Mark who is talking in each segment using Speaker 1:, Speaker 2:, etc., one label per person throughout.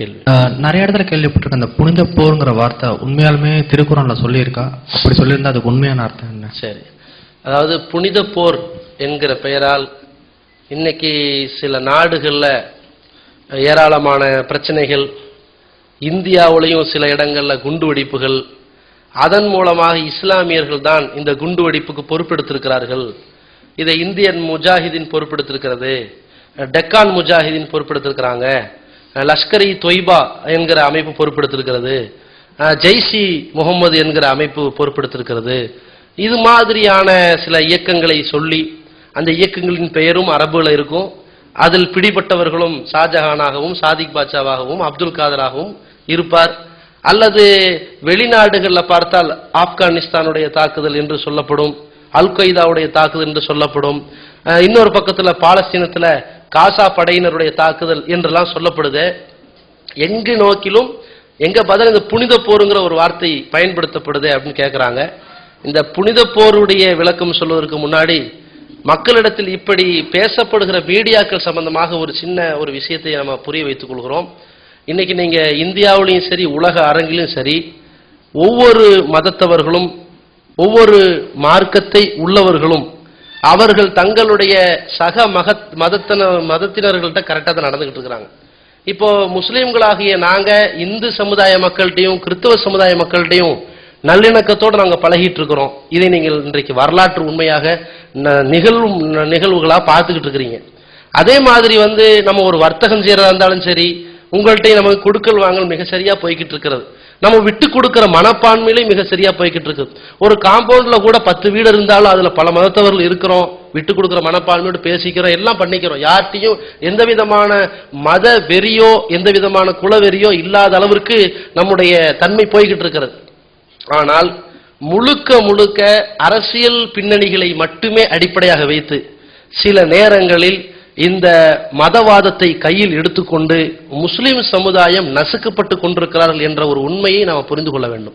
Speaker 1: கேள்வி.
Speaker 2: நிறைய இடத்துல கேள்விப்பட்டிருக்க அந்த புனித போருங்கிற வார்த்தை உண்மையாலுமே திருக்குறள்ல சொல்லியிருக்கா? அப்படி சொல்லியிருந்தா அதுக்கு உண்மையான அர்த்தம் என்ன?
Speaker 1: சரி. அதாவது புனித போர் என்கிற பெயரால் இன்னைக்கு சில நாடுகள்ல ஏராளமான பிரச்சனைகள் இந்தியாவுலேயும் சில இடங்கள்ல குண்டு வெடிப்புகள் அதன் மூலமாக இஸ்லாமியர்கள் தான் இந்த குண்டு வெடிப்புக்கு பொறுப்பெடுத்திருக்கிறார்கள். இதை இந்தியன் முஜாஹிதீன் பொறுப்பெடுத்திருக்கிறது டெக்கான் முஜாஹிதீன் பொறுப்பெடுத்திருக்கிறாங்க. லஷ்கர் இ தொய்பா என்கிற அமைப்பு பொறுப்பெடுத்திருக்கிறது ஜெய்ஷி முகமது என்கிற அமைப்பு பொறுப்பெடுத்திருக்கிறது இது மாதிரியான சில இயக்கங்களை சொல்லி அந்த இயக்கங்களின் பெயரும் அரபுல இருக்கும். அதில் பிடிபட்டவர்களும் ஷாஜஹானாகவும் சாதிக் பாட்சாவாகவும் அப்துல் காதராகவும் இருப்பார். அல்லது வெளிநாடுகளில் பார்த்தால் ஆப்கானிஸ்தானுடைய தாக்குதல் என்று சொல்லப்படும் அல் கொய்தாவுடைய தாக்குதல் என்று சொல்லப்படும் இன்னொரு பக்கத்துல பாலஸ்தீனத்துல காசா படையினருடைய தாக்குதல் என்றெல்லாம் சொல்லப்படுது. எங்கு நோக்கிலும் எங்க பதில் இந்த புனித போருங்கிற ஒரு வார்த்தை பயன்படுத்தப்படுது அப்படின்னு கேட்குறாங்க இந்த புனித போருடைய விளக்கம் சொல்வதற்கு முன்னாடி மக்களிடத்தில் இப்படி பேசப்படுகிற மீடியாக்கள் சம்பந்தமாக ஒரு சின்ன ஒரு விஷயத்தை நம்ம புரிய வைத்துக் கொள்கிறோம். இன்னைக்கு நீங்க இந்தியாவிலையும் சரி உலக அரங்கிலும் சரி ஒவ்வொரு மதத்தவர்களும் ஒவ்வொரு மார்க்கத்தை உள்ளவர்களும் அவர்கள் தங்களுடைய சக மகத் மதத்தின மதத்தினர்கள்ட்ட கரெக்டாக தான் நடந்துகிட்டு இருக்கிறாங்க. இப்போ முஸ்லீம்களாகிய நாங்கள் இந்து சமுதாய மக்கள்கிட்டையும் கிறிஸ்தவ சமுதாய மக்கள்கிட்டையும் நல்லிணக்கத்தோடு நாங்கள் பழகிட்டு இருக்கிறோம். இதை நீங்கள் இன்றைக்கு வரலாற்று உண்மையாக ந- நிகழ்வும் நிகழ்வுகளாக பார்த்துக்கிட்டு இருக்கிறீங்க. அதே மாதிரி வந்து நம்ம ஒரு வர்த்தகம் செய்கிறதா இருந்தாலும் சரி உங்கள்கிட்ட நமக்கு கொடுக்கல் வாங்கல் மிக சரியாக போய்கிட்டு இருக்கிறது. நம்ம விட்டு கொடுக்கிற மனப்பான்மையிலையும் மிக சரியா போய்கிட்டு இருக்கு. ஒரு காம்பவுண்ட்ல கூட பத்து வீடு இருந்தாலும் அதுல பல மதத்தவர்கள் இருக்கிறோம். விட்டு கொடுக்கிற மனப்பான்மையோடு பேசிக்கிறோம். எல்லாம் பண்ணிக்கிறோம். யார்கிட்டையும் எந்த விதமான மத வெறியோ எந்த விதமான குல வெறியோ இல்லாத அளவிற்கு நம்முடைய தன்மை போய்கிட்டு இருக்கிறது. ஆனால் முழுக்க முழுக்க அரசியல் பின்னணிகளை மட்டுமே அடிப்படையாக வைத்து சில நேரங்களில் இந்த மதவாதத்தை கையில் எடுத்துக்கொண்டு முஸ்லிம் சமுதாயம் நசுக்கப்பட்டு கொண்டிருக்கிறார்கள் என்ற ஒரு உண்மையை நாம் புரிந்து கொள்ள வேண்டும்.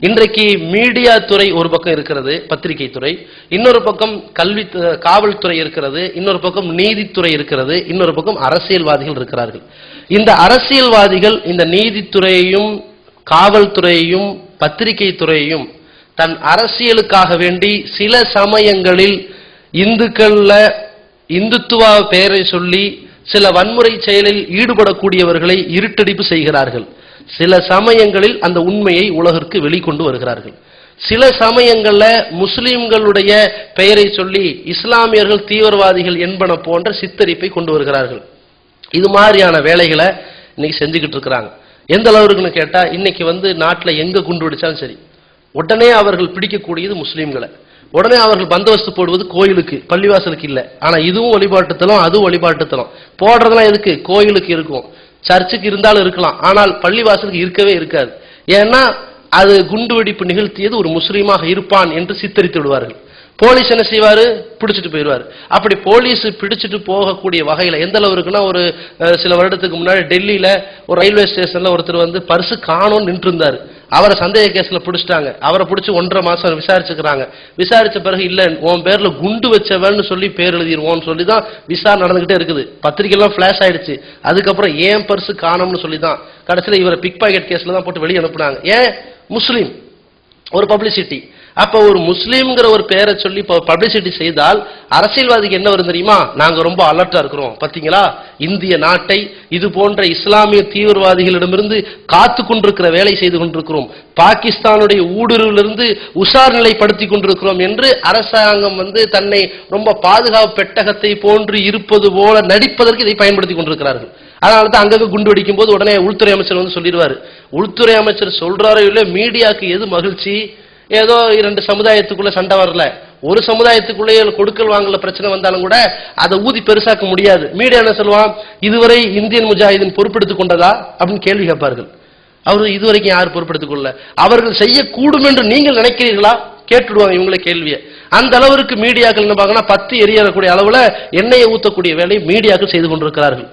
Speaker 1: இன்றைக்கு மீடியா துறை ஒரு பக்கம் இருக்கிறது பத்திரிகை துறை. இன்னொரு பக்கம் கல்வி காவல்துறை இருக்கிறது. இன்னொரு பக்கம் நீதித்துறை இருக்கிறது. இன்னொரு பக்கம் அரசியல்வாதிகள் இருக்கிறார்கள். இந்த அரசியல்வாதிகள் இந்த நீதித்துறையையும் காவல்துறையையும் பத்திரிகை துறையையும் தன் அரசியலுக்காக வேண்டி சில சமயங்களில் இந்துக்கள்ல இந்துத்துவ பெயரை சொல்லி சில வன்முறை செயலில் ஈடுபடக்கூடியவர்களை இருட்டடிப்பு செய்கிறார்கள். சில சமயங்களில் அந்த உண்மையை உலகிற்கு வெளிக்கொண்டு வருகிறார்கள். சில சமயங்கள்ல முஸ்லிம்களுடைய பெயரை சொல்லி இஸ்லாமியர்கள் தீவிரவாதிகள் என்பன போன்ற சித்தரிப்பை கொண்டு வருகிறார்கள். இது மாதிரியான வேலைகளை இன்னைக்கு செஞ்சுக்கிட்டு இருக்கிறாங்க. எந்த அளவுக்குன்னு கேட்டா இன்னைக்கு வந்து நாட்டில் எங்க குண்டு வெடிச்சாலும் சரி உடனே அவர்கள் பிடிக்கக்கூடியது முஸ்லீம்களை. உடனே அவர்கள் பந்தோபஸ்து போடுவது கோயிலுக்கு பள்ளிவாசலுக்கு இல்ல. ஆனா இதுவும் வழிபாட்டுத்தலம் அதுவும் வழிபாட்டுத்தலம். போடுறதெல்லாம் எதுக்கு? கோயிலுக்கு இருக்கும். சர்ச்சுக்கு இருந்தாலும் இருக்கலாம். ஆனால் பள்ளிவாசலுக்கு இருக்கவே இருக்காது. ஏன்னா அது குண்டு வெடிப்பு நிகழ்த்தியது ஒரு முஸ்லீமாக இருப்பான் என்று சித்தரித்து விடுவார்கள். போலீஸ் என்ன செய்வார்? பிடிச்சிட்டு போயிடுவார். அப்படி போலீஸ் பிடிச்சிட்டு போகக்கூடிய வகையில் எந்த அளவு இருக்குன்னா ஒரு சில வருடத்துக்கு முன்னாடி டெல்லியில் ஒரு ரயில்வே ஸ்டேஷனில் ஒருத்தர் வந்து பர்சு காணோன்னு நின்றுருந்தார். அவரை சந்தேக கேஸில் பிடிச்சிட்டாங்க. அவரை பிடிச்சி ஒன்றரை மாதம் விசாரிச்சுக்கிறாங்க. விசாரித்த பிறகு இல்லை உன் பேரில் குண்டு வச்சவன்னு சொல்லி பேர் எழுதிடுவோம்னு சொல்லி தான் விசாரணை நடந்துகிட்டே இருக்குது. பத்திரிகைலாம் ஃப்ளாஷ் ஆயிடுச்சு. அதுக்கப்புறம் ஏன் பர்சு காணோம்னு சொல்லி தான் கடைசியில் இவரை பிக் பாக்கெட் கேஸில் தான் போட்டு வெளியே அனுப்புனாங்க. ஏன்? முஸ்லீம். ஒரு பப்ளிசிட்டி அப்ப ஒரு முஸ்லீம்ங்கிற ஒரு பேரை சொல்லி பப்ளிசிட்டி செய்தால் அரசியல்வாதிக்கு என்ன வரும் தெரியுமா? நாங்க ரொம்ப அலர்ட்டா இருக்கிறோம். பாத்தீங்களா? இந்திய நாட்டை இது போன்ற இஸ்லாமிய தீவிரவாதிகளிடமிருந்து காத்து கொண்டிருக்கிற வேலை செய்து கொண்டிருக்கிறோம். பாகிஸ்தானுடைய ஊடுருவிலிருந்து உஷார் நிலைப்படுத்தி கொண்டிருக்கிறோம் என்று அரசாங்கம் வந்து தன்னை ரொம்ப பாதுகாப்பு பெட்டகத்தை போன்று இருப்பது போல நடிப்பதற்கு இதை பயன்படுத்தி கொண்டிருக்கிறார்கள். அதனால தான் அங்கங்க குண்டு வெடிக்கும் போது உடனே உள்துறை அமைச்சர் வந்து சொல்லிடுவாரு. உள்துறை அமைச்சர் சொல்றாரோ இல்லையோ மீடியாக்கு எது மகிழ்ச்சி? ஏதோ இரண்டு சமுதாயத்துக்குள்ள சண்டை வரல. ஒரு சமுதாயத்துக்குள்ளேயே கொடுக்கல் வாங்கல பிரச்சனை வந்தாலும் கூட அதை ஊதி பெருசாக்க முடியாது. மீடியா என்ன சொல்லுவான் இதுவரை இந்தியன் முஜாஹிதின் பொறுப்பெடுத்துக் கொண்டதா? அப்படின்னு கேள்வி கேட்பார்கள். அவர் இதுவரைக்கும் யார் பொறுப்பெடுத்துக் கொள்ள அவர்கள் செய்யக்கூடும் என்று நீங்கள் நினைக்கிறீர்களா? கேட்டுடுவாங்க இவங்களே கேள்வியை. அந்த அளவிற்கு மீடியாக்கள் என்ன பார்க்கணும் பத்து எரியக்கூடிய அளவுல எண்ணெயை ஊத்தக்கூடிய வேலையை மீடியாக்கள் செய்து கொண்டிருக்கிறார்கள்.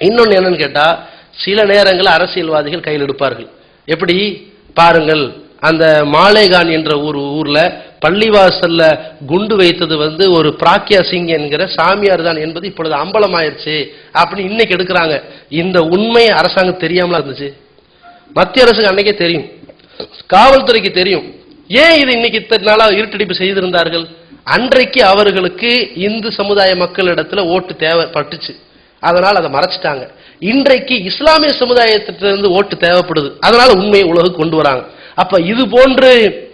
Speaker 1: இன்னொன்னு என்னன்னு கேட்டா சில நேரங்களில் அரசியல்வாதிகள் கையில் எடுப்பார்கள். எப்படி? பாருங்கள். அந்த மாலேகான் என்ற ஒரு ஊர்ல பள்ளிவாசல்ல குண்டு வைத்தது வந்து ஒரு பிராக்யா சிங் என்கிற சாமியார் தான் என்பது இப்பொழுது அம்பலமாயிருச்சு அப்படின்னு இன்னைக்கு எடுக்கிறாங்க. இந்த உண்மை அரசாங்கம் தெரியாமலா இருந்துச்சு? மத்திய அரசுக்கு அன்னைக்கே தெரியும். காவல்துறைக்கு தெரியும். ஏன் இது இன்னைக்கு இத்தனை நாளா இருட்டடிப்பு செய்திருந்தார்கள்? அன்றைக்கு அவர்களுக்கு இந்து சமுதாய மக்களிடத்துல ஓட்டு தேவைப்பட்டுச்சு. அதனால அதை மறைச்சிட்டாங்க. இன்றைக்கு இஸ்லாமிய சமுதாயத்திலிருந்து ஓட்டு தேவைப்படுது. அதனால உண்மையை உலகம் கொண்டு வராங்க. அப்ப இது போன்று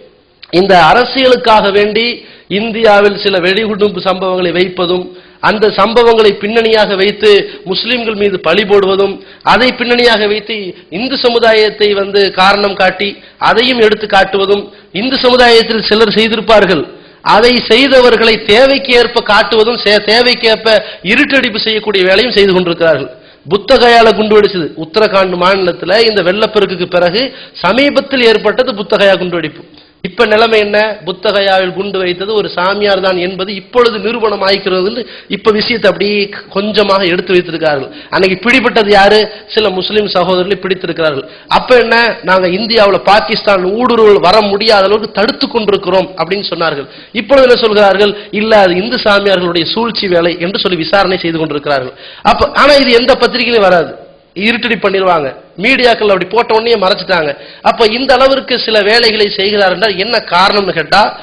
Speaker 1: இந்த அரசியலுக்காக வேண்டி இந்தியாவில் சில வெடிகுண்டு சம்பவங்களை வைப்பதும் அந்த சம்பவங்களை பின்னணியாக வைத்து முஸ்லிம்கள் மீது பழி போடுவதும் அதை பின்னணியாக வைத்து இந்து சமுதாயத்தை வந்து காரணம் காட்டி அதையும் எடுத்து காட்டுவதும் இந்து சமுதாயத்தில் சிலர் செய்திருப்பார்கள். அதை செய்தவர்களை தேவைக்கு ஏற்ப காட்டுவதும் சே- தேவைக்கேற்ப இருட்டடிப்பு செய்யக்கூடிய வேலையும் செய்து கொண்டிருக்கிறார்கள். புத்தகையால குண்டு வெடிச்சது. உத்தரகாண்ட் மாநிலத்தில் இந்த வெள்ளப்பெருக்குக்கு பிறகு சமீபத்தில் ஏற்பட்டது புத்தகையா குண்டு வெடிப்பு. இப்ப நிலைமை என்ன? புத்தகையாவில் குண்டு வைத்தது ஒரு சாமியார் தான் என்பது இப்பொழுது நிரூபணம் ஆயிக்கிறது இப்ப விஷயத்தை அப்படியே கொஞ்சமாக எடுத்து வைத்திருக்கிறார்கள். அன்னைக்கு பிடிபட்டது யாரு? சில முஸ்லிம் சகோதரர்கள் பிடித்திருக்கிறார்கள். அப்ப என்ன? நாங்க இந்தியாவில் பாகிஸ்தான் ஊடுருவல் வர முடியாத அளவுக்கு தடுத்து கொண்டிருக்கிறோம் அப்படின்னு சொன்னார்கள். இப்பொழுது என்ன சொல்கிறார்கள்? இல்ல அது இந்து சாமியார்களுடைய சூழ்ச்சி வேலை என்று சொல்லி விசாரணை செய்து கொண்டிருக்கிறார்கள். அப்ப ஆனா இது எந்த பத்திரிகையிலும் வராது. இருட்டடி பண்ணிடுவாங்க. மீடியாக்கள் அப்படி போட்ட உடனே மறைச்சிட்டாங்க. அப்ப இந்த அளவிற்கு சில வேலைகளை செய்கிறார் என்றால் என்ன காரணம்னு கேட்டா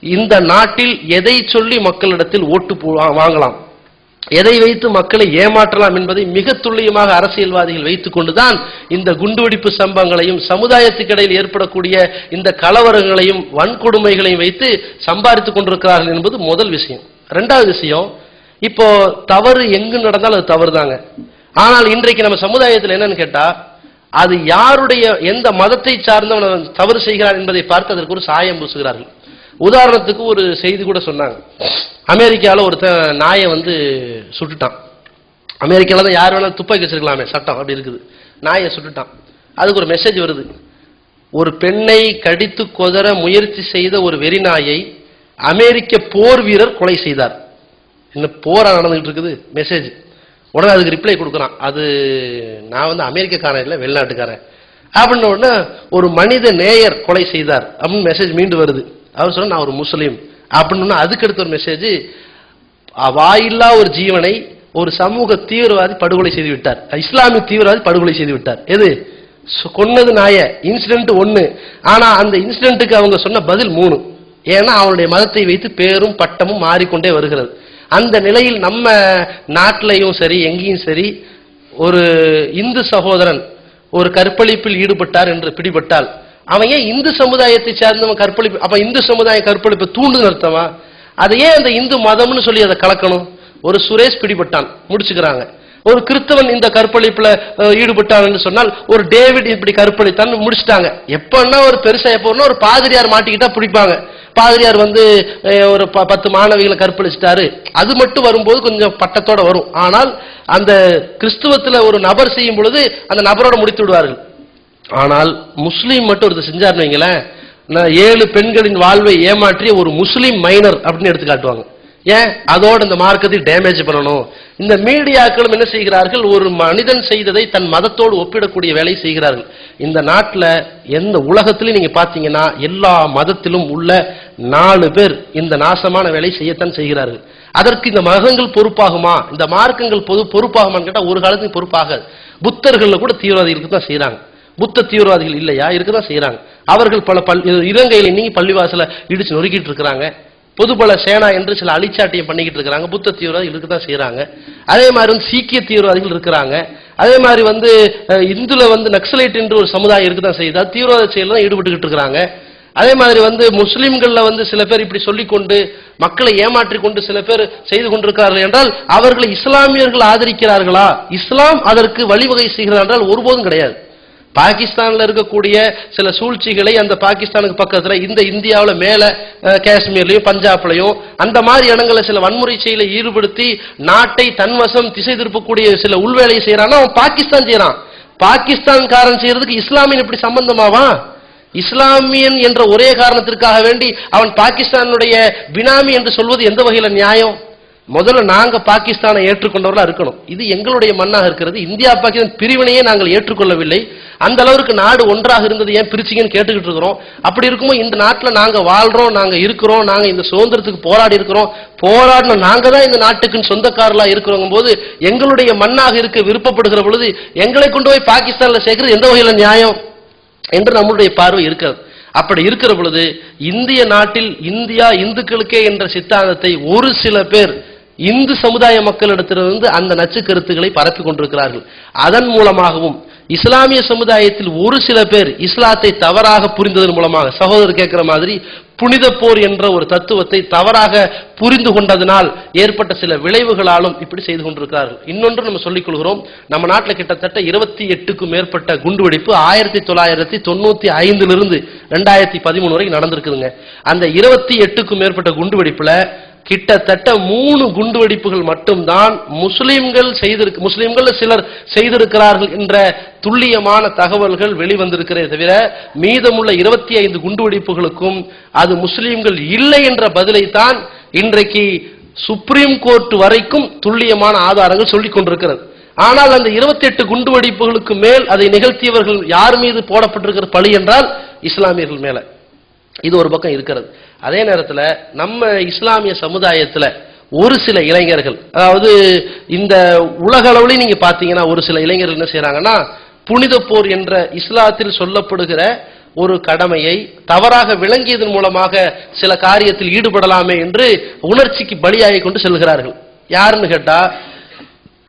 Speaker 1: இந்த நாட்டில் எதை சொல்லி மக்களிடத்தில் ஓட்டு போ- வாங்கலாம்? எதை வைத்து மக்களை ஏமாற்றலாம் என்பதை மிக துல்லியமாக அரசியல்வாதிகள் வைத்துக் கொண்டுதான் இந்த குண்டுவெடிப்பு சம்பவங்களையும் சமுதாயத்துக்கு இடையில் ஏற்படக்கூடிய இந்த கலவரங்களையும் வன்கொடுமைகளையும் வைத்து சம்பாதித்துக் கொண்டிருக்கிறார்கள் என்பது முதல் விஷயம். ரெண்டாவது விஷயம் இப்போ தவறு எங்கு நடந்தாலும் அது தவறு தாங்க ஆனால் இன்றைக்கு நம்ம சமுதாயத்தில் என்னன்னு கேட்டா அது யாருடைய எந்த மதத்தை சார்ந்தவன் தவறு செய்கிறான் என்பதை பார்த்து அதற்கு ஒரு சாயம் பூசுகிறார்கள். உதாரணத்துக்கு ஒரு செய்தி கூட சொன்னாங்க. அமெரிக்காவில் ஒருத்தன் நாயை வந்து சுட்டுட்டான். அமெரிக்காவில் தான் யார் வேணாலும் துப்பாக்கி வச்சிருக்கலாமே சட்டம் அப்படி இருக்குது. நாயை சுட்டுட்டான். அதுக்கு ஒரு மெசேஜ் வருது. ஒரு பெண்ணை கடித்து கொதற முயற்சி செய்த ஒரு வெறிநாயை அமெரிக்க போர் வீரர் கொலை செய்தார். இன்னும் போரா நடந்துகிட்டு இருக்குது? மெசேஜ் உடனே அதுக்கு ரிப்ளை கொடுக்குறான். அது நான் வந்து அமெரிக்கக்காரன் இல்லை வெளிநாட்டுக்காரன். அப்படின்ன உடனே ஒரு மனித நேயர் கொலை செய்தார். அப்படின்னு மெசேஜ் மீண்டு வருது. அவர் சொன்ன நான் ஒரு முஸ்லீம். அப்படின்னு அதுக்கு அடுத்த ஒரு மெசேஜ் வாயில்லா ஒரு ஜீவனை ஒரு சமூக தீவிரவாதி படுகொலை செய்து விட்டார். இஸ்லாமிய தீவிரவாதி படுகொலை செய்து விட்டார். எது? கொன்னது நாய. இன்சிடென்ட் ஒன்று ஆனால் அந்த இன்சிடென்ட்டுக்கு அவங்க சொன்ன பதில் மூணு. ஏன்னா அவனுடைய மதத்தை வைத்து பேரும் பட்டமும் மாறிக்கொண்டே வருகிறது. அந்த நிலையில் நம்ம நாட்டிலையும் சரி எங்கேயும் சரி ஒரு இந்து சகோதரன் ஒரு கற்பழிப்பில் ஈடுபட்டார் என்று பிடிபட்டால் அவன் ஏன் இந்து சமுதாயத்தை சார்ந்தவன் கற்பழிப்பு அப்ப இந்து சமுதாய கற்பழிப்பை தூண்டு அர்த்தமா அதை ஏன் அந்த இந்து மதம்னு சொல்லி அதை கலக்கணும்? ஒரு சுரேஷ் பிடிபட்டான் முடிச்சுக்கிறாங்க. ஒரு கிறிஸ்தவன் இந்த கற்பழிப்புல அஹ், ஈடுபட்டான் என்று சொன்னால் ஒரு டேவிட் இப்படி கற்பழித்தான் முடிச்சிட்டாங்க. எப்பன்னா ஒரு பெருசா எப்போன்னா ஒரு பாதிரியார் மாட்டிக்கிட்டா பிடிப்பாங்க. பாதிரியார் வந்து ஒரு ப- பத்து மாணவிகளை கற்பழிச்சிட்டாரு. அது மட்டும் வரும்போது கொஞ்சம் பட்டத்தோட வரும். ஆனால் அந்த கிறிஸ்துவத்தில் ஒரு நபர் செய்யும் பொழுது அந்த நபரோட முடித்து விடுவார்கள். ஆனால் முஸ்லீம் மட்டும் ஒருத்தர் செஞ்சாருன்னு வைங்களேன் நான் ஏழு பெண்களின் வாழ்வை ஏமாற்றிய ஒரு முஸ்லீம் மைனர் அப்படின்னு எடுத்து காட்டுவாங்க ஏன்? அதோடு இந்த மார்க்கத்தை டேமேஜ் பண்ணணும். இந்த மீடியாக்களும் என்ன செய்கிறார்கள்? ஒரு மனிதன் செய்ததை தன் மதத்தோடு ஒப்பிடக்கூடிய வேலை செய்கிறார்கள். இந்த நாட்டில் எந்த உலகத்திலையும் நீங்க பாத்தீங்கன்னா எல்லா மதத்திலும் உள்ள நாலு பேர் இந்த நாசமான வேலை செய்யத்தான் செய்கிறார்கள். அதற்கு இந்த மகங்கள் பொறுப்பாகுமா? இந்த மார்க்கங்கள் பொது பொறுப்பாகுமான்னு கேட்டால் ஒரு காலத்துக்கு பொறுப்பாகாது. புத்தர்களில் கூட தீவிரவாதிகளுக்கு தான் செய்கிறாங்க புத்த தீவிரவாதிகள் இல்லையா? இருக்கதான் செய்கிறாங்க அவர்கள் பல பல் இலங்கையில் இன்னைக்கு பள்ளிவாசல இடிச்சு நொறுக்கிட்டு இருக்கிறாங்க. பொதுபல சேனா என்று சில அழிச்சாட்டியம் பண்ணிக்கிட்டு இருக்கிறாங்க. புத்த தீவிரவாதிகள் இருக்க தான் செய்கிறாங்க அதே மாதிரி வந்து சீக்கிய தீவிரவாதிகள் இருக்கிறாங்க. அதே மாதிரி வந்து இந்துல வந்து நக்சலைட் என்று ஒரு சமுதாயம் இருக்க தான் செய்யுது. அது தீவிரவாத செயல் தான் ஈடுபட்டுக்கிட்டு இருக்கிறாங்க. அதே மாதிரி வந்து முஸ்லிம்கள்ல வந்து சில பேர் இப்படி சொல்லிக்கொண்டு மக்களை ஏமாற்றி கொண்டு சில பேர் செய்து கொண்டிருக்கிறார்கள் என்றால் அவர்களை இஸ்லாமியர்கள் ஆதரிக்கிறார்களா? இஸ்லாம் அதற்கு வழிவகை செய்கிறார் என்றால் ஒருபோதும் கிடையாது. பாகிஸ்தான்ல இருக்கக்கூடிய சில சூழ்ச்சிகளை அந்த பாகிஸ்தானுக்கு பக்கத்துல இந்த இந்தியாவில் மேல காஷ்மீர்லையும் காஷ்மீர்லயும் பஞ்சாப்லயும் அந்த மாதிரி இடங்களை சில வன்முறை செயலை ஈடுபடுத்தி நாட்டை தன்வசம் திசை திருப்பக்கூடிய சில உள்வேலையை செய்யறான்னா அவன் பாகிஸ்தான் செய்யறான் பாகிஸ்தான்காரன் செய்யறதுக்கு இஸ்லாமியன் இப்படி சம்பந்தமாவா? இஸ்லாமியன் என்ற ஒரே காரணத்திற்காக வேண்டி அவன் பாகிஸ்தானுடைய பினாமி என்று சொல்வது எந்த வகையில நியாயம்? முதல்ல நாங்க பாகிஸ்தானை ஏற்றுக்கொண்டவர்களா இருக்கணும். இது எங்களுடைய மண்ணாக இருக்கிறது. இந்தியா பாகிஸ்தான் பிரிவினையே நாங்கள் ஏற்றுக்கொள்ளவில்லை. அந்த அளவுக்கு நாடு ஒன்றாக இருந்தது ஏன் பிரிச்சிங்கன்னு கேட்டுக்கிட்டு இருக்கிறோம். அப்படி இருக்கும்போது இந்த நாட்டில் நாங்க வாழ்றோம் நாங்க இருக்கிறோம் நாங்க இந்த சுதந்திரத்துக்கு போராடி இருக்கிறோம். போராடின நாங்க தான் இந்த நாட்டுக்கு சொந்தக்காரலா இருக்கிறோங்க போது எங்களுடைய மண்ணாக இருக்க விருப்பப்படுகிற பொழுது எங்களை கொண்டு போய் பாகிஸ்தான்ல சேர்க்கிறது எந்த வகையில நியாயம்? என்று நம்மளுடைய பார்வை இருக்கிறது. அப்படி இருக்கிற பொழுது இந்திய நாட்டில் இந்தியா இந்துக்களுக்கே என்ற சித்தாந்தத்தை ஒரு சில பேர் இந்து சமுதாய மக்களிடத்திலிருந்து அந்த நச்சு கருத்துக்களை பரப்பி கொண்டிருக்கிறார்கள். அதன் மூலமாகவும் இஸ்லாமிய சமுதாயத்தில் ஒரு சில பேர் இஸ்லாத்தை தவறாக புரிந்ததன் மூலமாக சகோதரர் கேட்கிற மாதிரி புனித போர் என்ற ஒரு தத்துவத்தை தவறாக புரிந்து கொண்டதனால் ஏற்பட்ட சில விளைவுகளாலும் இப்படி செய்து கொண்டிருக்கிறார்கள். இன்னொன்று நம்ம சொல்லிக் கொள்கிறோம் நம்ம நாட்டில் கிட்டத்தட்ட இருபத்தி எட்டுக்கும் மேற்பட்ட குண்டுவெடிப்பு ஆயிரத்தி தொள்ளாயிரத்தி தொண்ணூத்தி ஐந்திலிருந்து ரெண்டாயிரத்தி பதிமூணு வரைக்கும் நடந்திருக்குதுங்க. அந்த இருபத்தி எட்டுக்கும் மேற்பட்ட குண்டுவெடிப்புல கிட்டத்தட்ட மூணு குண்டுவெடிப்புகள் மட்டும்தான் முஸ்லிம்கள் செய்திருக்கு முஸ்லிம்கள் சிலர் செய்திருக்கிறார்கள் என்ற துல்லியமான தகவல்கள் வெளிவந்திருக்கிறதே தவிர மீதமுள்ள இருபத்தி ஐந்து குண்டுவெடிப்புகளுக்கும் அது முஸ்லிம்கள் இல்லை என்ற பதிலை தான் இன்றைக்கு சுப்ரீம் கோர்ட் வரைக்கும் துல்லியமான ஆதாரங்கள் சொல்லிக் கொண்டிருக்கிறது. ஆனால் அந்த 28 குண்டுவெடிப்புகளுக்கு மேல் அதை நிகழ்த்தியவர்கள் யார் மீது போடப்பட்டிருக்கிற பழி என்றால் இஸ்லாமியர்கள் மேல. இது ஒரு பக்கம் இருக்கிறது. அதே நேரத்தில் நம்ம இஸ்லாமிய சமுதாயத்தில் ஒரு சில இளைஞர்கள் அதாவது இந்த உலக அளவுலையும் நீங்க பாத்தீங்கன்னா ஒரு சில இளைஞர்கள் என்ன செய்கிறாங்கன்னா புனித போர் என்ற இஸ்லாத்தில் சொல்லப்படுகிற ஒரு கடமையை தவறாக விளங்கியதன் மூலமாக சில காரியத்தில் ஈடுபடலாமே என்று உணர்ச்சிக்கு பலியாகி கொண்டு செல்கிறார்கள். யாருன்னு கேட்டா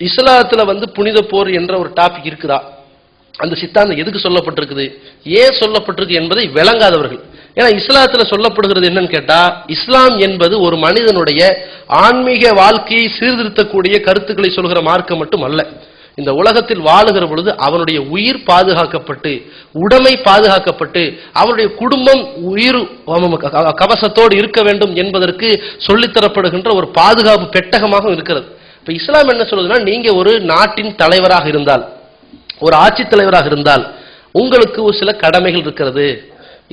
Speaker 1: இஸ்லாத்துல வந்து புனித போர் என்ற ஒரு டாபிக் இருக்குதா? அந்த சித்தாந்தம் எதுக்கு சொல்லப்பட்டிருக்குது? ஏன் சொல்லப்பட்டிருக்கு என்பதை விளங்காதவர்கள். ஏன்னா இஸ்லாத்துல சொல்லப்படுகிறது என்னன்னு கேட்டா இஸ்லாம் என்பது ஒரு மனிதனுடைய ஆன்மீக வாழ்க்கையை சீர்திருத்தக்கூடிய கருத்துக்களை சொல்கிற மார்க்கம் மட்டும் அல்ல இந்த உலகத்தில் வாழுகிற பொழுது அவனுடைய உயிர் பாதுகாக்கப்பட்டு உடைமை பாதுகாக்கப்பட்டு அவனுடைய குடும்பம் உயிர் க- கவசத்தோடு இருக்க வேண்டும் என்பதற்கு சொல்லித்தரப்படுகின்ற ஒரு பாதுகாப்பு பெட்டகமாக இருக்கிறது. இப்ப இஸ்லாம் என்ன சொல்றதுன்னா நீங்க ஒரு நாட்டின் தலைவராக இருந்தால் ஒரு ஆட்சித் தலைவராக இருந்தால் உங்களுக்கு ஒரு சில கடமைகள் இருக்கிறது.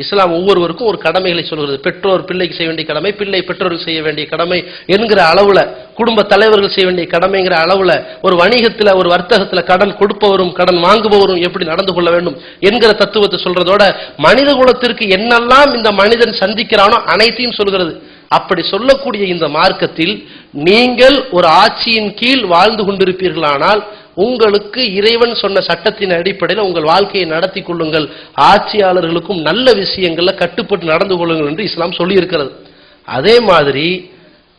Speaker 1: இஸ்லாம் ஒவ்வொருவருக்கும் ஒரு கடமைகளை சொல்கிறது. பெற்றோர் பிள்ளைக்கு செய்ய வேண்டிய கடமை பிள்ளை பெற்றோருக்கு செய்ய வேண்டிய கடமை என்கிற அளவுல குடும்ப தலைவர்கள் செய்ய வேண்டிய கடமைங்கிற அளவுல ஒரு வணிகத்துல ஒரு வர்த்தகத்துல கடன் கொடுப்பவரும் கடன் வாங்குபவரும் எப்படி நடந்து கொள்ள வேண்டும் என்கிற தத்துவத்தை சொல்றதோட மனித குலத்திற்கு என்னெல்லாம் இந்த மனிதன் சந்திக்கிறானோ அனைத்தையும் சொல்கிறது. அப்படி சொல்லக்கூடிய இந்த மார்க்கத்தில் நீங்கள் ஒரு ஆட்சியின் கீழ் வாழ்ந்து கொண்டிருப்பீர்களானால் உங்களுக்கு இறைவன் சொன்ன சட்டத்தின் அடிப்படையில் உங்கள் வாழ்க்கையை நடத்தி கொள்ளுங்கள். ஆட்சியாளர்களுக்கும் நல்ல விஷயங்கள்ல கட்டுப்பட்டு நடந்து கொள்ளுங்கள் என்று இஸ்லாம் சொல்லி இருக்கிறது அதே மாதிரி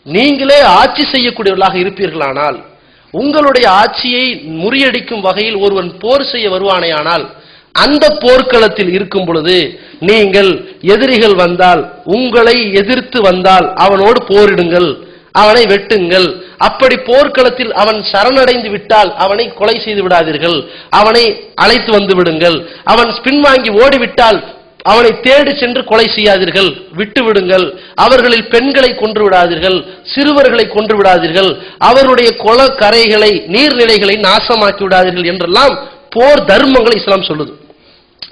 Speaker 1: நீங்களே ஆட்சி செய்யக்கூடியவர்களாக இருப்பீர்களானால் உங்களுடைய ஆட்சியை முறியடிக்கும் வகையில் ஒருவன் போர் செய்ய வருவானேயானால் அந்த போர்க்களத்தில் இருக்கும் பொழுது நீங்கள் எதிரிகள் வந்தால் உங்களை எதிர்த்து வந்தால் அவனோடு போரிடுங்கள். அவனை வெட்டுங்கள். அப்படி போர்க்களத்தில் அவன் சரணடைந்து விட்டால் அவனை கொலை செய்து விடாதீர்கள். அவனை அழைத்து வந்து விடுங்கள். அவன் பின்வாங்கி ஓடிவிட்டால் அவனை தேடி சென்று கொலை செய்யாதீர்கள். விட்டு விடுங்கள். அவர்களில் பெண்களை கொன்று விடாதீர்கள். சிறுவர்களை கொன்று விடாதீர்கள். அவருடைய குள கரைகளை நீர்நிலைகளை நாசமாக்கி விடாதீர்கள் என்றெல்லாம் போர் தர்மங்களை இஸ்லாம் சொல்லுது.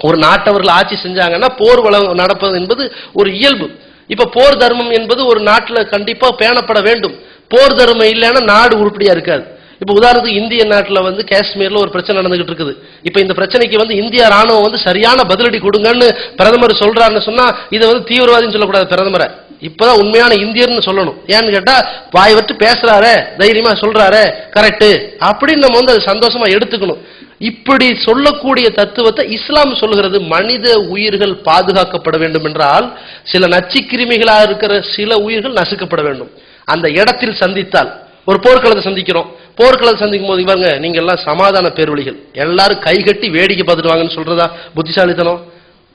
Speaker 1: ஒரு நாட்டவர்கள் ஆட்சி செஞ்சாங்கன்னா போர் வளம் நடப்பது என்பது ஒரு இயல்பு. இப்ப போர் தர்மம் என்பது ஒரு நாட்டில் கண்டிப்பா பேணப்பட வேண்டும். போர் தர்மம் இல்லைன்னா நாடு உருப்படியா இருக்காது. இப்ப உதாரணத்துக்கு இந்திய நாட்டில் வந்து காஷ்மீர்ல ஒரு பிரச்சனை நடந்துகிட்டு இருக்குது. இப்ப இந்த பிரச்சனைக்கு வந்து இந்திய ராணுவம் வந்து சரியான பதிலடி கொடுங்கன்னு பிரதமர் சொல்றாருன்னு சொன்னா இதை வந்து தீவிரவாதின்னு சொல்லக்கூடாது பிரதமரை. இப்பதான் உண்மையான இந்தியர்னு சொல்லணும். ஏன்னு கேட்டா வாய் விட்டு பேசுறாரு தைரியமா சொல்றாரு கரெக்ட் அப்படின்னு நம்ம வந்து அது சந்தோஷமா எடுத்துக்கணும். இப்படி சொல்லக்கூடிய தத்துவத்தை இஸ்லாம் சொல்கிறது மனித உயிர்கள் பாதுகாக்கப்பட வேண்டும் என்றால் சில நச்சுக்கிருமிகளாக இருக்கிற சில உயிர்கள் நசுக்கப்பட வேண்டும். அந்த இடத்தில் சந்தித்தால் ஒரு போர்க்களத்தை சந்திக்கிறோம். போர்க்களத்தை சந்திக்கும் போது இவங்க நீங்க எல்லாம் சமாதான பேர்வழிகள். எல்லாரும் கை கட்டி வேடிக்கை பார்த்துட்டு வாங்கன்னு சொல்றதா? புத்திசாலித்தனம்.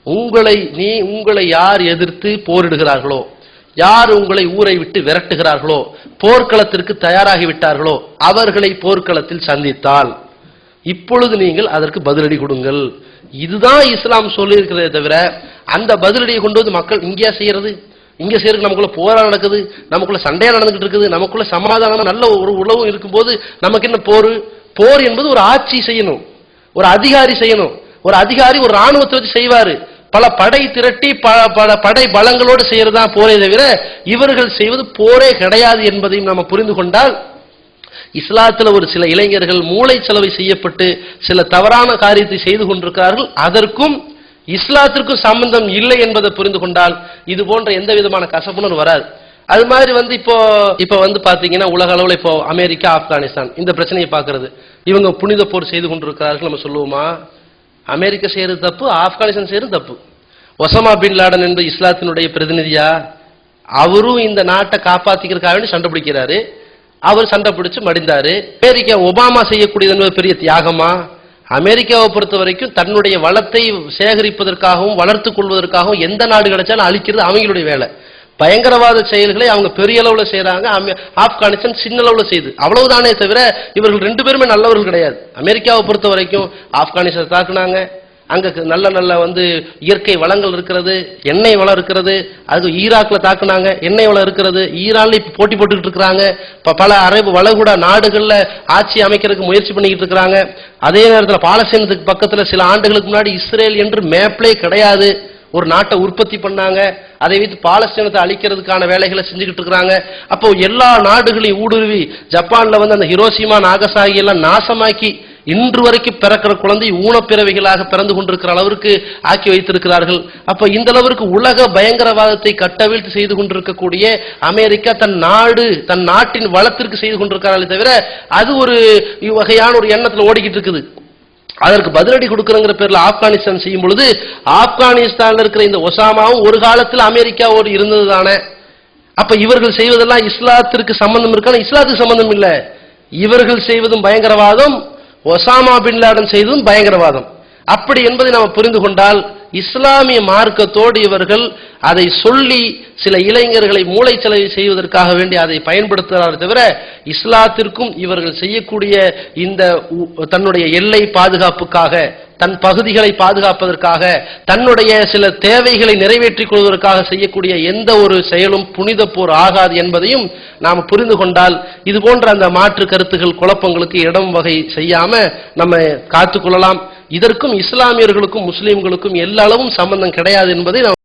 Speaker 1: உங்களை நீ உங்களை யார் எதிர்த்து போரிடுகிறார்களோ யார் உங்களை ஊரை விட்டு விரட்டுகிறார்களோ போர்க்களத்திற்கு தயாராகி விட்டார்களோ அவர்களை போர்க்களத்தில் சந்தித்தால் இப்பொழுது நீங்கள் அதற்கு பதிலடி கொடுங்கள். இதுதான் இஸ்லாம் சொல்லியிருக்கிறதே தவிர அந்த பதிலடியை கொண்டு வந்து மக்கள் இங்கேயா செய்யறது? இங்க செய்யறதுக்கு நமக்குள்ள போரா நடக்குது நமக்குள்ள சண்டையா நடந்துகிட்டு இருக்குது நமக்குள்ள சமாதானம் நல்ல ஒரு உழவும் இருக்கும்போது நமக்கு என்ன போர்? போர் என்பது ஒரு ஆட்சி செய்யணும் ஒரு அதிகாரி செய்யணும். ஒரு அதிகாரி ஒரு ராணுவத்தை வச்சு செய்வாரு. பல படை திரட்டி ப- பல படை பலங்களோடு செய்யறதுதான் போரே தவிர இவர்கள் செய்வது போரே கிடையாது என்பதையும் நம்ம புரிந்து கொண்டால் இஸ்லாத்துல ஒரு சில இளைஞர்கள் மூளை செலவை செய்யப்பட்டு சில தவறான காரியத்தை செய்து கொண்டிருக்கிறார்கள். அதற்கும் இஸ்லாத்திற்கும் சம்பந்தம் இல்லை என்பதை புரிந்து கொண்டால் இது போன்ற எந்த விதமான கசப்புணர் வராது. அது மாதிரி வந்து இப்போ இப்போ வந்து பாத்தீங்கன்னா உலக அளவுல இப்போ அமெரிக்கா ஆப்கானிஸ்தான் இந்த பிரச்சனையை பார்க்கறது. இவங்க புனித போர் செய்து கொண்டிருக்கிறார்கள் நம்ம சொல்லுவோமா? அமெரிக்கா செய்யறது தப்பு ஆப்கானிஸ்தான் செய்யறது தப்பு. ஒசமா பின் லாடன் என்பது இஸ்லாத்தினுடைய பிரதிநிதியா? அவரும் இந்த நாட்டை காப்பாத்திக்கிறதுக்காக வேண்டி சண்டை பிடிக்கிறாரு. அவர் சண்டை பிடிச்சு மடிந்தாரு. அமெரிக்கா ஒபாமா செய்யக்கூடியது என்பது பெரிய தியாகமா? அமெரிக்காவை பொறுத்த வரைக்கும் தன்னுடைய வளத்தை சேகரிப்பதற்காகவும் வளர்த்துக் கொள்வதற்காகவும் எந்த நாடு கிடைச்சாலும் அழிக்கிறது அவங்களுடைய வேலை. பயங்கரவாத செயல்களை அவங்க பெரிய அளவுல செய்கிறாங்க ஆப்கானிஸ்தான் சின்ன அளவுல செய்யுது அவ்வளவுதானே தவிர இவர்கள் ரெண்டு பேருமே நல்லவர்கள் கிடையாது. அமெரிக்காவை பொறுத்த வரைக்கும் ஆப்கானிஸ்தான் தாக்குனாங்க. அங்கே நல்ல நல்ல வந்து இயற்கை வளங்கள் இருக்கிறது எண்ணெய் வளம் இருக்கிறது அது ஈராக்கில் தாக்குனாங்க எண்ணெய் வளம் இருக்கிறது ஈரானில் இப்போ போட்டி போட்டுக்கிட்டு இருக்கிறாங்க. இப்போ பல அரபு வளகுடா நாடுகளில் ஆட்சி அமைக்கிறதுக்கு முயற்சி பண்ணிக்கிட்டு இருக்கிறாங்க. அதே நேரத்தில் பாலஸ்தீனத்துக்கு பக்கத்தில் சில ஆண்டுகளுக்கு முன்னாடி இஸ்ரேல் என்று மேப்லே கிடையாது. ஒரு நாட்டை உற்பத்தி பண்ணாங்க. அதை வைத்து பாலஸ்தீனத்தை அழிக்கிறதுக்கான வேலைகளை செஞ்சுக்கிட்டு இருக்கிறாங்க. அப்போ எல்லா நாடுகளையும் ஊடுருவி ஜப்பான்ல வந்து அந்த ஹிரோசிமா நாகசாகி எல்லாம் நாசமாக்கி இன்று வரைக்கும் பிறக்கிற குழந்தை ஊனப்பிறவிகளாக பிறந்து கொண்டிருக்கிற அளவிற்கு ஆக்கி வைத்திருக்கிறார்கள். அப்ப இந்த அளவிற்கு உலக பயங்கரவாதத்தை கட்டவிழ்த்து செய்து கொண்டிருக்கக்கூடிய அமெரிக்கா தன் நாடு தன் நாட்டின் வளத்திற்கு செய்து கொண்டிருக்கிறார்களே தவிர அது ஒரு வகையான ஒரு எண்ணத்துல ஓடிக்கிட்டு இருக்குது. அதற்கு பதிலடி கொடுக்கறங்கிற பேர்ல ஆப்கானிஸ்தான் செய்யும் பொழுது ஆப்கானிஸ்தான்ல இருக்கிற இந்த ஒசாமாவும் ஒரு காலத்தில் அமெரிக்காவோடு இருந்தது தானே. அப்ப இவர்கள் செய்வதெல்லாம் இஸ்லாத்திற்கு சம்பந்தம் இருக்கா? இஸ்லாத்துக்கு சம்பந்தம் இல்ல. இவர்கள் செய்வதும் பயங்கரவாதம் ஒசாமா பின் லாடன் பயங்கரவாதம். அப்படி என்பதை நாம் புரிந்து கொண்டால் இஸ்லாமிய மார்க்கத்தோடு இவர்கள் அதை சொல்லி சில இளைஞர்களை மூளைச்சலவை செய்வதற்காக வேண்டி அதை பயன்படுத்துகிறார் தவிர இஸ்லாத்திற்கும் இவர்கள் செய்யக்கூடிய இந்த உ- தன்னுடைய எல்லை பாதுகாப்புக்காக தன் பகுதிகளை பாதுகாப்பதற்காக தன்னுடைய சில தேவைகளை நிறைவேற்றிக் கொள்வதற்காக செய்யக்கூடிய எந்த ஒரு செயலும் புனித போர் ஆகாது என்பதையும் நாம் புரிந்து கொண்டால் இது போன்ற அந்த மாற்று கருத்துகள் குழப்பங்களுக்கு இடம் வகை செய்யாம நம்ம காத்துக்கொள்ளலாம் இதற்கும் இஸ்லாமியர்களுக்கும் முஸ்லீம்களுக்கும் எல்லா அளவும் சம்பந்தம் கிடையாது என்பதை நாம்